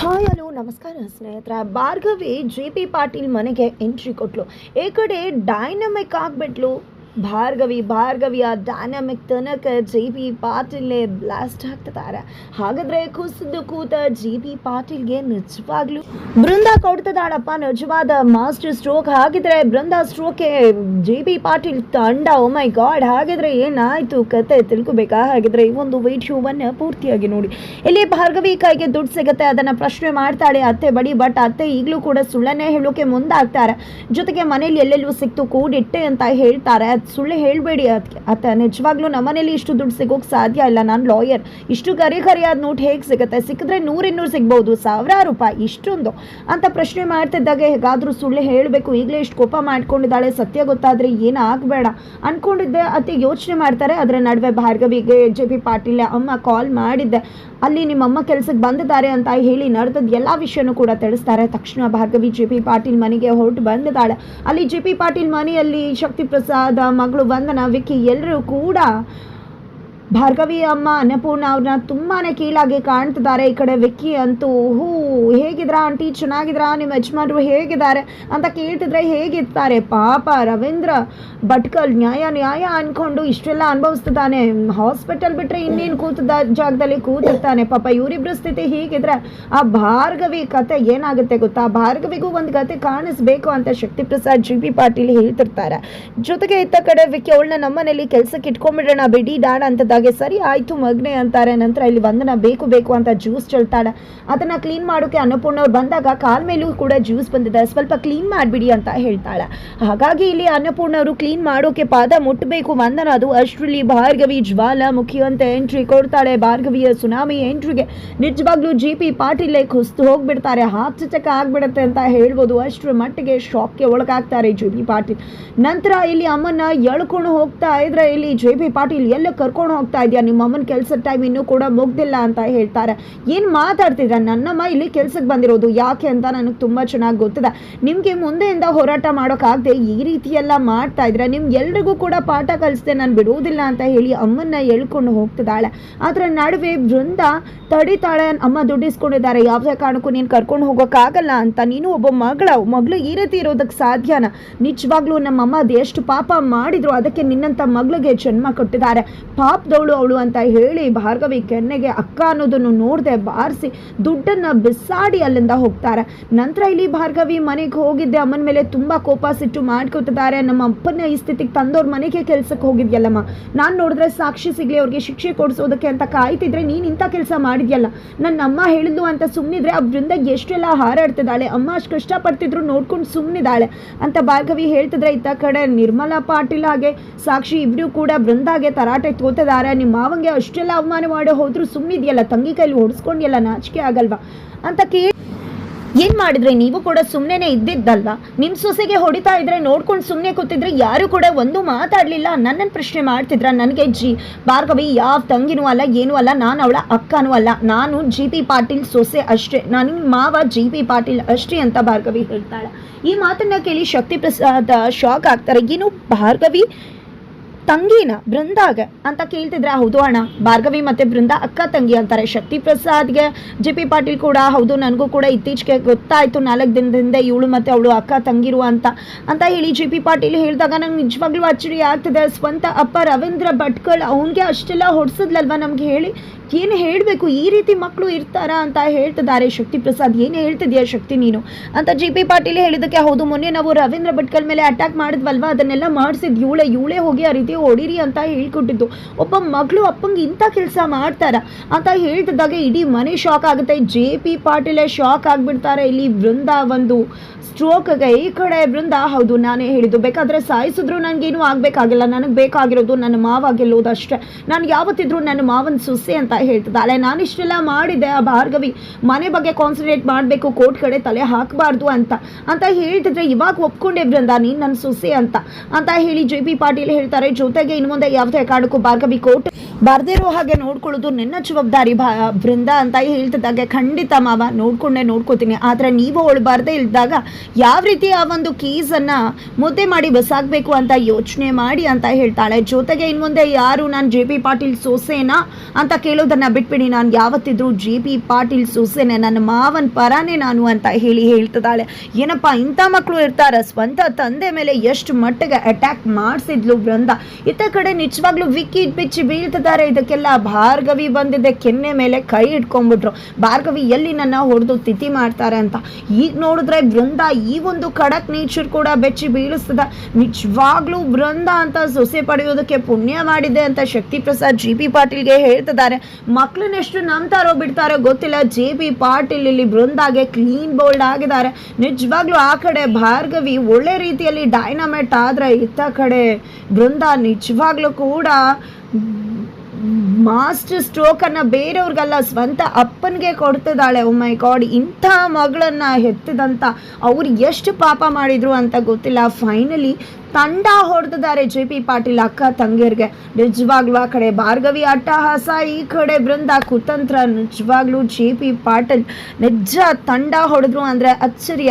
Hi hello ನಮಸ್ಕಾರ ಸ್ನೇಹಿತರೆ. Bhargavi, J P Patil ಮನೆಗೆ ಎಂಟ್ರಿ ಕೊಟ್ಲು. ಈ ಕಡೆ ಡೈನಮಿಕ್ ಆಗ್ಬಿಟ್ಲು. ಭಾರ್ಗವಿ, ಭಾರ್ಗವಿಯ ಡೈನಮಿಕ್ ತನಕ ಜೆ ಪಿ ಪಾಟೀಲ್ನೇ ಬ್ಲಾಸ್ಟ್ ಆಗ್ತಿದ್ದಾರೆ. ಹಾಗಾದ್ರೆ ಕುಸಿದು ಕೂತ ಜೆ ಪಿ ಪಾಟೀಲ್ಗೆ ನಿಜವಾಗ್ಲೂ? ಬೃಂದ ಕೊಡ್ತದಾಳಪ್ಪ ನಿಜವಾದ ಮಾಸ್ಟರ್ ಸ್ಟ್ರೋಕ್. ಹಾಗಿದ್ರೆ ಬೃಂದ ಸ್ಟ್ರೋಕ್ಗೆ ಜೆ ಪಿ ಪಾಟೀಲ್ ತಂಡ ಓ ಮೈ ಗಾಡ್ ಹಾಗಿದ್ರೆ ಏನಾಯ್ತು? ಕತೆ ತಿಳ್ಕೊಬೇಕಾ? ಹಾಗಿದ್ರೆ ಈ ಒಂದು ವಿಡಿಯೋವನ್ನ ಪೂರ್ತಿಯಾಗಿ ನೋಡಿ. ಇಲ್ಲಿ ಭಾರ್ಗವಿ ಕೈಗೆ ದುಡ್ಡು ಸಿಗುತ್ತೆ, ಅದನ್ನ ಪ್ರಶ್ನೆ ಮಾಡ್ತಾಳೆ ಅತ್ತೆ ಬಡಿ ಬಟ್ ಅತ್ತೆ ಈಗಲೂ ಕೂಡ ಸುಳ್ಳನ್ನೇ ಹೇಳೋಕೆ ಮುಂದಾಗ್ತಾರೆ. ಜೊತೆಗೆ ಮನೇಲಿ ಎಲ್ಲೆಲ್ಲೂ ಸಿಕ್ತು, ಕೂಡಿಟ್ಟೆ ಅಂತ ಹೇಳ್ತಾರೆ. ಅದ್ ಸುಳ್ಳು ಹೇಳಬೇಡಿ ಅದಕ್ಕೆ ಆತ ನಿಜವಾಗ್ಲೂ ನಮ್ಮನೇಲಿ ಇಷ್ಟು ದುಡ್ಡು ಸಿಗೋಕೆ ಸಾಧ್ಯ ಇಲ್ಲ. ನಾನು ಲಾಯರ್. ಇಷ್ಟು ಗರಿ ಕರಿಯಾದ ನೋಟ್ ಹೇಗೆ ಸಿಗುತ್ತೆ? ಸಿಕ್ಕಿದ್ರೆ ನೂರಿನ್ನೂರು ಸಿಗ್ಬೋದು. ಸಾವಿರಾರು ರೂಪಾಯಿ ಇಷ್ಟೊಂದು. ಅಂತ ಪ್ರಶ್ನೆ ಮಾಡ್ತಿದ್ದಾಗ ಹೇಗಾದರೂ ಸುಳ್ಳು ಹೇಳಬೇಕು. ಈಗಲೇ ಇಷ್ಟು ಕೋಪ ಮಾಡ್ಕೊಂಡಿದ್ದಾಳೆ. ಸತ್ಯ ಗೊತ್ತಾದರೆ ಏನು ಆಗಬೇಡ. ಅಂದ್ಕೊಂಡಿದ್ದೆ ಅತಿ ಯೋಚನೆ ಮಾಡ್ತಾರೆ. ಅದರ ನಡುವೆ ಭಾರ್ಗವಿಗೆ ಜೆ ಪಿ ಪಾಟೀಲ್ ಅಮ್ಮ ಕಾಲ್ ಮಾಡಿದ್ದೆ. ಅಲ್ಲಿ ನಿಮ್ಮಮ್ಮ ಕೆಲಸಕ್ಕೆ ಬಂದಿದ್ದಾರೆ ಅಂತ ಹೇಳಿ ನಡೆದದ್ದು ಎಲ್ಲ ವಿಷಯನೂ ಕೂಡ ತಿಳಿಸ್ತಾರೆ. ತಕ್ಷಣ ಭಾರ್ಗವಿ, ಜೆ ಪಿ ಪಾಟೀಲ್ ಮನೆಗೆ ಹೊರಟು ಬಂದಿದ್ದಾಳೆ. ಅಲ್ಲಿ ಜೆ ಪಿ ಪಾಟೀಲ್ ಮನೆಯಲ್ಲಿ ಶಕ್ತಿ ಪ್ರಸಾದ ಮಗಳು ವಂದನ ವಿಕ್ಕಿ ಎಲ್ಲರೂ ಕೂಡ ಭಾರ್ಗವಿ ಅಮ್ಮ, ಅನ್ನಪೂರ್ಣ ಅವ್ರನ್ನ ತುಂಬಾನೇ ಕೀಳಾಗಿ ಕಾಣ್ತಿದ್ದಾರೆ. ಈ ಕಡೆ ವಿಕ್ಕಿ ಅಂತೂ, ಹೂ, ಹೇಗಿದ್ರಾ ಆಂಟಿ? ಚೆನ್ನಾಗಿದ್ರಾ? ನಿಮ್ಮ ಯಜಮಾನ್ರು ಹೇಗಿದ್ದಾರೆ? ಅಂತ ಕೇಳ್ತಿದ್ರೆ ಹೇಗಿರ್ತಾರೆ? ಪಾಪ ರವೀಂದ್ರ ಭಟ್ಕಲ್ ನ್ಯಾಯ ನ್ಯಾಯ ಅನ್ಕೊಂಡು ಇಷ್ಟೆಲ್ಲ ಅನುಭವಿಸ್ತಿದ್ದಾನೆ. ಹಾಸ್ಪಿಟಲ್ ಬಿಟ್ರೆ ಇನ್ನೇನು ಕೂತಿದ್ದ ಜಾಗದಲ್ಲಿ ಕೂತಿರ್ತಾನೆ. ಪಾಪ ಇವರಿಬ್ಬರ ಸ್ಥಿತಿ ಹೀಗಿದ್ರೆ ಆ ಭಾರ್ಗವಿ ಕತೆ ಏನಾಗುತ್ತೆ ಗೊತ್ತಾ? ಭಾರ್ಗವಿಗೂ ಒಂದು ಕತೆ ಕಾಣಿಸ್ಬೇಕು ಅಂತ ಶಕ್ತಿ ಪ್ರಸಾದ್ ಜಿ ಬಿ ಪಾಟೀಲ್ ಹೇಳ್ತಿರ್ತಾರೆ. ಜೊತೆಗೆ ಇತ್ತ ಕಡೆ ವಿಕ್ಕಿ, ಅವಳನ್ನ ನಮ್ಮನೇಲಿ ಕೆಲಸಕ್ಕೆ ಇಟ್ಕೊಂಡ್ಬಿಡೋಣ, ಬಿಡಿ ಡಾಡ ಅಂತದಾಗೆ ಸರಿ ಆಯ್ತು ಮಗ್ನೆ ಅಂತಾರೆ. ನಂತರ ಇಲ್ಲಿ ವಂದನ ಬೇಕು ಬೇಕು ಅಂತ ಜ್ಯೂಸ್ ಚೆಲ್ತಾಳೆ. ಅದನ್ನ ಕ್ಲೀನ್ ಮಾಡೋಕೆ ಅನ್ನಪೂರ್ಣ ಅವ್ರು ಬಂದಾಗ ಕಾಲ್ ಮೇಲೂ ಕೂಡ ಜ್ಯೂಸ್ ಬಂದಿದೆ. ಸ್ವಲ್ಪ ಕ್ಲೀನ್ ಮಾಡಿಬಿಡಿ ಅಂತ ಹೇಳ್ತಾಳೆ. ಹಾಗಾಗಿ ಇಲ್ಲಿ ಅನ್ನಪೂರ್ಣ ಅವರು ಕ್ಲೀನ್ ಮಾಡೋಕೆ ಪಾದ ಮುಟ್ಟಬೇಕು ವಂದನ ಅದು ಅಷ್ಟರಲ್ಲಿ ಭಾರ್ಗವಿ, ಜ್ವಾಲಾಮುಖಿ ಅಂತ ಎಂಟ್ರಿ ಕೊಡ್ತಾಳೆ. ಭಾರ್ಗವಿಯ ಸುನಾಮಿ ಎಂಟ್ರಿಗೆ ನಿಜವಾಗ್ಲೂ ಜಿ ಪಿ ಪಾಟೀಲೆ ಕುಸ್ತು ಹೋಗ್ಬಿಡ್ತಾರೆ. ಹಾರ್ಟ್ ಆಗ್ಬಿಡುತ್ತೆ ಅಂತ ಹೇಳ್ಬೋದು. ಅಷ್ಟರ ಮಟ್ಟಿಗೆ ಶಾಕ್ಗೆ ಒಳಗಾಗ್ತಾರೆ ಜೆ ಪಿ ಪಾಟೀಲ್. ನಂತರ ಇಲ್ಲಿ ಅಮ್ಮನ್ನ ಎಳ್ಕೊಂಡು ಹೋಗ್ತಾ ಇದ್ರೆ ಇಲ್ಲಿ ಜೆ ಪಿ ಪಾಟೀಲ್ ಎಲ್ಲ ಕರ್ಕೊಂಡು ಹೋಗ್ತಾ ಇದೆಯಾ? ನಿಮ್ಮ ಅಮ್ಮನ ಕೆಲಸದ ಟೈಮ್ ಇನ್ನೂ ಕೂಡ ಮುಗ್ದಿಲ್ಲ ಅಂತ ಹೇಳ್ತಾರೆ. ಏನು ಮಾತಾಡ್ತಿದ್ರ? ನನ್ನಮ್ಮ ಇಲ್ಲಿ ಕೆಲಸಕ್ಕೆ ಬಂದಿರೋದು ಯಾಕೆ ಅಂತ ನನಗೆ ತುಂಬ ಚೆನ್ನಾಗಿ ಗೊತ್ತಿದೆ. ನಿಮಗೆ ಮುಂದೆಯಿಂದ ಹೋರಾಟ ಮಾಡೋಕ್ಕಾಗದೆ ಈ ರೀತಿ ಎಲ್ಲ ಮಾಡ್ತಾ ಇದ್ರೆ ನಿಮ್ಗೆ ಎಲ್ರಿಗೂ ಕೂಡ ಪಾಠ ಕಲಿಸ್ದೆ ನಾನು ಬಿಡುವುದಿಲ್ಲ ಅಂತ ಹೇಳಿ ಅಮ್ಮನ್ನ ಎಳ್ಕೊಂಡು ಹೋಗ್ತಿದ್ದಾಳೆ. ಅದರ ನಡುವೆ ಬೃಂದ ತಡಿತಾಳೆ. ಅಮ್ಮ ದುಡ್ಡಿಸ್ಕೊಂಡಿದ್ದಾರೆ. ಯಾವುದೇ ಕಾರಣಕ್ಕೂ ನೀನು ಕರ್ಕೊಂಡು ಹೋಗೋಕ್ಕಾಗಲ್ಲ ಅಂತ. ನೀನು ಒಬ್ಬ ಮಗಳ. ಮಗಳು ಈ ರೀತಿ ಇರೋದಕ್ಕೆ ಸಾಧ್ಯನಾ? ನಿಜವಾಗ್ಲೂ ನಮ್ಮಮ್ಮ ಎಷ್ಟು ಪಾಪ ಮಾಡಿದ್ರು. ಅದಕ್ಕೆ ನಿನ್ನಂಥ ಮಗಳಿಗೆ ಜನ್ಮ ಕೊಟ್ಟಿದ್ದಾರೆ. ಪಾಪದವಳು ಅವಳು ಅಂತ ಹೇಳಿ ಭಾರ್ಗವಿ ಕೆನ್ನೆಗೆ ಅಕ್ಕ ಅನ್ನೋದನ್ನು ನೋಡದೆ ಬಾರಿಸಿ ದುಡ್ಡನ್ನ ಬಿಸಾಡಿ ಅಲ್ಲಿಂದ ಹೋಗ್ತಾರೆ. ನಂತರ ಇಲ್ಲಿ ಭಾರ್ಗವಿ ಮನೆಗೆ ಹೋಗಿದ್ದೆ. ಅಮ್ಮನ ಮೇಲೆ ತುಂಬಾ ಕೋಪ ಸಿಟ್ಟು ಮಾಡ್ಕೊತಿದ್ದಾರೆ. ನಮ್ಮ ಅಪ್ಪನ ಈ ಸ್ಥಿತಿಗೆ ತಂದವ್ರ ಮನೆಗೆ ಕೆಲಸಕ್ಕೆ ಹೋಗಿದ್ಯಲ್ಲಮ್ಮ. ನಾನು ನೋಡಿದ್ರೆ ಸಾಕ್ಷಿ ಸಿಗ್ಲಿ, ಅವ್ರಿಗೆ ಶಿಕ್ಷೆ ಕೊಡಿಸೋದಕ್ಕೆ ಅಂತ ಕಾಯ್ತಿದ್ರೆ ನೀನು ಇಂಥ ಕೆಲಸ ಮಾಡಿದ್ಯಲ್ಲ. ನನ್ನ ಅಮ್ಮ ಹೇಳಿದ್ಲು ಅಂತ ಸುಮ್ಮನಿದ್ರೆ ವೃಂದ ಎಷ್ಟೆಲ್ಲ ಹಾರಾಡ್ತಿದ್ದಾಳೆ. ಅಮ್ಮ ಅಷ್ಟು ಕಷ್ಟಪಡ್ತಿದ್ರು ನೋಡ್ಕೊಂಡು ಸುಮ್ಮನಿದ್ದಾಳೆ ಅಂತ ಭಾರ್ಗವಿ ಹೇಳ್ತಿದ್ರೆ, ಇತ್ತ ಕಡೆ ನಿರ್ಮಲಾ ಪಾಟೀಲ್ ಹಾಗೆ ಸಾಕ್ಷಿ ಇಬ್ರು ಕೂಡ ಬೃಂದಾಗೆ ತರಾಟೆ ತೋತಿದ್ದಾರೆ. ನಿಮ್ಮ ಮಾವಂಗೆ ಅಷ್ಟೆಲ್ಲ ಅವಮಾನ ಮಾಡೋ ಹೋದ್ರು ಸುಮ್ಮನಿದ್ಯಲ್ಲ ತಂಗಿ ಕೈಲಿ ಹೊಡ್ಸ್ಕೊಂಡಿಯಲ್ಲ ನಾಚಿಕೆ ಆಗಲ್ವಾ? ಅಂತ ಕೇಳಿ ಏನ್ ಮಾಡಿದ್ರೆ? ನೀವು ಕೂಡ ಸುಮ್ಮನೆ ಇದ್ದಿದ್ದಲ್ವಾ? ನಿಮ್ಮ ಸೊಸೆಗೆ ಹೊಡಿತಾ ಇದ್ರೆ, ನೋಡ್ಕೊಂಡು ಸುಮ್ಮನೆ ಕೂತಿದ್ರೆ ಯಾರು ಕೂಡ ಒಂದು ಮಾತಾಡ್ಲಿಲ್ಲ. ನನ್ನನ್ನು ಪ್ರಶ್ನೆ ಮಾಡ್ತಿದ್ರ? ನನಗೆ ಜಿ, ಭಾರ್ಗವಿ, ಯಾವ ತಂಗಿನೂ ಅಲ್ಲ, ಏನೂ ಅಲ್ಲ, ನಾನು ಅವಳ ಅಕ್ಕನೂ ಅಲ್ಲ. ನಾನು ಜಿ ಪಿ ಪಾಟೀಲ್ ಸೊಸೆ ಅಷ್ಟೇ. ನಾನು ಮಾವ ಜಿ ಪಿ ಪಾಟೀಲ್ ಅಷ್ಟೇ ಅಂತ ಭಾರ್ಗವಿ ಹೇಳ್ತಾಳೆ. ಈ ಮಾತನ್ನ ಕೇಳಿ ಶಕ್ತಿ ಪ್ರಸಾದ್ ಶಾಕ್ ಆಗ್ತಾರೆ. ಏನು ಭಾರ್ಗವಿ? ತಂಗಿನ ಬೃಂದಾಗ ಅಂತ ಕೇಳ್ತಿದ್ರೆ, ಹೌದು ಅಣ್ಣ. ಭಾರ್ಗವಿ ಮತ್ತೆ ಬೃಂದ ಅಕ್ಕ ತಂಗಿ ಅಂತಾರೆ. ಶಕ್ತಿ ಪ್ರಸಾದ್ಗೆ ಜೆ ಪಿ ಪಾಟೀಲ್ ಕೂಡ, ಹೌದು, ನನಗೂ ಕೂಡ ಇತ್ತೀಚೆಗೆ ಗೊತ್ತಾಯ್ತು. ನಾಲ್ಕು ದಿನದಿಂದ ಇವಳು ಮತ್ತೆ ಅವಳು ಅಕ್ಕ ತಂಗಿರು ಅಂತ. ಅಂತ ಹೇಳಿ ಜೆ ಪಿ ಪಾಟೀಲ್ ಹೇಳಿದಾಗ ನಂಗೆ ನಿಜವಾಗ್ಲೂ ಅಚ್ಚರಿ ಆಗ್ತಿದೆ. ಸ್ವಂತ ಅಪ್ಪ ರವೀಂದ್ರ ಭಟ್ಕಳ್, ಅವನಿಗೆ ಅಷ್ಟೆಲ್ಲ ಹೊಡ್ಸದ್ಲಲ್ವಾ ನಮ್ಗೆ ಹೇಳಿ? ಏನು ಹೇಳಬೇಕು? ಈ ರೀತಿ ಮಕ್ಕಳು ಇರ್ತಾರಾ ಅಂತ ಹೇಳ್ತಿದ್ದಾರೆ. ಶಕ್ತಿ ಪ್ರಸಾದ್, ಏನು ಹೇಳ್ತಿದ್ಯಾ ಶಕ್ತಿ ನೀನು? ಅಂತ ಜಿ ಪಿ ಪಾಟೀಲ್ ಹೇಳಿದಕ್ಕೆ ಹೌದು. ಮೊನ್ನೆ ನಾವು ರವೀಂದ್ರ ಭಟ್ಕಲ್ ಮೇಲೆ ಅಟ್ಯಾಕ್ ಮಾಡಿದ್ವಲ್ವಾ? ಅದನ್ನೆಲ್ಲ ಮಾಡಿಸಿದ್ ಇವಳೆ. ಇವಳೆ ಹೋಗಿ ಆ ರೀತಿ ಹೊಡಿರಿ ಅಂತ ಹೇಳ್ಕೊಟ್ಟಿದ್ದು. ಒಬ್ಬ ಮಗಳು ಅಪ್ಪಂಗೆ ಇಂಥ ಕೆಲಸ ಮಾಡ್ತಾರ? ಅಂತ ಹೇಳ್ತಿದ್ದಾಗ ಇಡೀ ಮನೆ ಶಾಕ್ ಆಗುತ್ತೆ. ಜೆ ಪಿ ಪಾಟೀಲೇ ಶಾಕ್ ಆಗಿಬಿಡ್ತಾರೆ ಇಲ್ಲಿ ವೃಂದ ಒಂದು ಸ್ಟ್ರೋಕ್ಗೆ ಈ ಕಡೆ ಬೃಂದ ಹೌದು, ನಾನೇ ಹೇಳಿದ್ದು. ಬೇಕಾದ್ರೆ ಸಾಯಿಸಿದ್ರು ನನಗೇನು ಆಗಬೇಕಾಗಿಲ್ಲ. ನನಗೆ ಬೇಕಾಗಿರೋದು ನನ್ನ ಮಾವ ಗೆಲ್ಲೋದು ಅಷ್ಟೇ ನಾನು ಯಾವತ್ತಿದ್ರು ನನ್ನ ಮಾವನ ಸುಸೆ ಅಂತ ಹೇಳ್ತಿದ್ದಾಳೆ ನಾನು ಇಷ್ಟೆಲ್ಲ ಮಾಡಿದೆ ಆ ಭಾರ್ಗವಿ ಮನೆ ಬಗ್ಗೆ ಕಾನ್ಸಂಟ್ರೇಟ್ ಮಾಡಬೇಕು, ಕೋರ್ಟ್ ಕಡೆ ತಲೆ ಹಾಕಬಾರ್ದು ಅಂತ. ಅಂತ ಹೇಳ್ತಿದ್ರೆ ಇವಾಗ ಒಪ್ಕೊಂಡೆ ಬೃಂದ ನೀನು ನನ್ನ ಸೊಸೆ ಅಂತ. ಅಂತ ಹೇಳಿ ಜೆ ಪಿ ಪಾಟೀಲ್ ಹೇಳ್ತಾರೆ, ಜೊತೆಗೆ ಇನ್ನು ಮುಂದೆ ಯಾವುದೇ ಕಾರಣಕ್ಕೂ ಭಾರ್ಗವಿ ಕೋರ್ಟ್ ಬರ್ದೇ ಹಾಗೆ ನೋಡ್ಕೊಳ್ಳೋದು ನಿನ್ನ ಜವಾಬ್ದಾರಿ ಬೃಂದ ಅಂತ ಹೇಳ್ತಿದ್ದಾಗ. ಖಂಡಿತ ಮಾವ, ನೋಡ್ಕೊಂಡೆ, ನೋಡ್ಕೋತೀನಿ. ಆದರೆ ನೀವು ಅವಳು ಬರದೇ ಇಲ್ದಾಗ ಯಾವ ರೀತಿ ಆ ಒಂದು ಕೇಸನ್ನು ಮುದ್ದೆ ಮಾಡಿ ಬಸಾಗಬೇಕು ಅಂತ ಯೋಚನೆ ಮಾಡಿ ಅಂತ ಹೇಳ್ತಾಳೆ. ಜೊತೆಗೆ ಇನ್ನು ಮುಂದೆ ಯಾರು ನಾನು ಜೆ ಪಿ ಪಾಟೀಲ್ ಸೊಸೆನಾ ಅಂತ ಕೇಳೋ ಹೇಳೋದನ್ನ ಬಿಟ್ಬಿಡಿ. ನಾನು ಯಾವತ್ತಿದ್ರು ಜಿ ಪಿ ಪಾಟೀಲ್ ಸೊಸೆನೆ, ನನ್ನ ಮಾವನ್ ಪರಾನೇ ನಾನು ಅಂತ ಹೇಳಿ ಹೇಳ್ತದಾಳೆ ಏನಪ್ಪ, ಇಂಥ ಮಕ್ಕಳು ಇರ್ತಾರ. ಸ್ವಂತ ತಂದೆ ಮೇಲೆ ಎಷ್ಟು ಮಟ್ಟಿಗೆ ಅಟ್ಯಾಕ್ ಮಾಡಿಸಿದ್ಲು ಬೃಂದ ಇತ್ತ ಕಡೆ ನಿಜವಾಗ್ಲೂ ವಿಕ್ಕಿ ಬಿಚ್ಚಿ ಬೀಳ್ತಿದ್ದಾರೆ. ಇದಕ್ಕೆಲ್ಲ ಭಾರ್ಗವಿ ಬಂದಿದೆ. ಕೆನ್ನೆ ಮೇಲೆ ಕೈ ಇಟ್ಕೊಂಡ್ಬಿಟ್ರು. ಭಾರ್ಗವಿ ಎಲ್ಲಿ ನನ್ನ ಹೊಡೆದು ತಿಥಿ ಮಾಡ್ತಾರೆ ಅಂತ. ಈಗ ನೋಡಿದ್ರೆ ಬೃಂದ ಈ ಒಂದು ಖಡಕ್ ನೇಚರ್ ಕೂಡ ಬೆಚ್ಚಿ ಬೀಳಿಸ್ತದ. ನಿಜವಾಗ್ಲೂ ಬೃಂದ ಅಂತ ಸೊಸೆ ಪಡೆಯೋದಕ್ಕೆ ಪುಣ್ಯ ಮಾಡಿದೆ ಅಂತ ಶಕ್ತಿ ಪ್ರಸಾದ್ ಜಿ ಪಿ ಪಾಟೀಲ್ಗೆ ಹೇಳ್ತಿದ್ದಾರೆ. ಮಕ್ಕಳನ್ನೆಷ್ಟು ನಂಬ್ತಾರೋ ಬಿಡ್ತಾರೋ ಗೊತ್ತಿಲ್ಲ. ಜೆ ಬಿ ಪಾಟೀಲ್ ಇಲ್ಲಿ ಬೃಂದಾಗೆ ಕ್ಲೀನ್ ಬೋಲ್ಡ್ ಆಗಿದ್ದಾರೆ. ನಿಜವಾಗ್ಲೂ ಆ ಕಡೆ ಭಾರ್ಗವಿ ಒಳ್ಳೆ ರೀತಿಯಲ್ಲಿ ಡೈನಮೇಟ್ ಆದ್ರೆ ಇತ್ತ ಕಡೆ ಬೃಂದ ನಿಜವಾಗ್ಲೂ ಕೂಡ ಮಾಸ್ಟರ್ ಸ್ಟ್ರೋಕ್ ಅನ್ನ ಬೇರೆಯವ್ರಿಗಲ್ಲ ಸ್ವಂತ ಅಪ್ಪನಿಗೆ ಕೊಡ್ತಿದ್ದಾಳೆ. ಓ ಮೈ ಗಾಡ್ ಇಂಥ ಮಗಳನ್ನ ಹೆತ್ತಿದಂತ ಅವ್ರು ಎಷ್ಟು ಪಾಪ ಮಾಡಿದ್ರು ಅಂತ ಗೊತ್ತಿಲ್ಲ. ಫೈನಲಿ ತಂಡ ಹೊಡೆದಿದ್ದಾರೆ ಜೆ ಪಿ ಪಾಟೀಲ್ ಅಕ್ಕ ತಂಗಿಯರಿಗೆ. ನಿಜವಾಗ್ಲೂ ಆ ಕಡೆ ಭಾರ್ಗವಿ ಅಟ್ಟಹಾಸ, ಈ ಕಡೆ ಬೃಂದ ಕುತಂತ್ರ, ನಿಜವಾಗ್ಲೂ ಜೆ ಪಿ ಪಾಟೀಲ್ ನಿಜ ತಂಡ ಹೊಡೆದ್ರು ಅಂದ್ರೆ ಅಚ್ಚರಿ